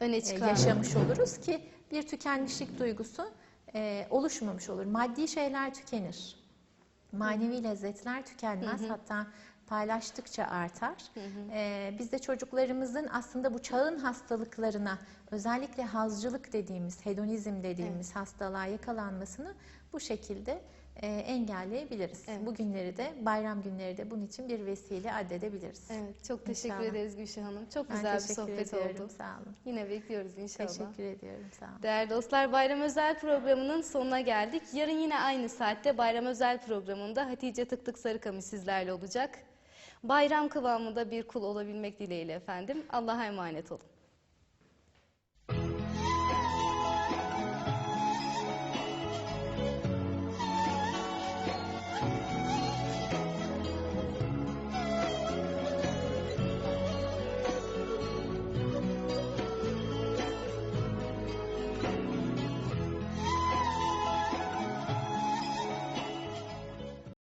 Öne e, çıkar. yaşamış oluruz ki bir tükenmişlik duygusu e, oluşmamış olur. Maddi şeyler tükenir. Manevi lezzetler tükenmez. Hatta paylaştıkça artar. E, biz de çocuklarımızın aslında bu çağın hastalıklarına özellikle hazcılık dediğimiz, hedonizm dediğimiz hastalığa yakalanmasını bu şekilde engelleyebiliriz. Evet. Bu günleri de bayram günleri de bunun için bir vesile addedebiliriz. Evet, çok teşekkür İnşallah. ederiz Gülşah Hanım. Çok Ben güzel bir sohbet ediyorum. oldu. Sağ olun. Yine bekliyoruz inşallah. Teşekkür ediyorum. Sağ olun. Değerli dostlar Bayram Özel programının sonuna geldik. Yarın yine aynı saatte Bayram Özel programında Hatice Tık Tık Sarıkamış sizlerle olacak. Bayram kıvamında bir kul olabilmek dileğiyle efendim. Allah'a emanet olun.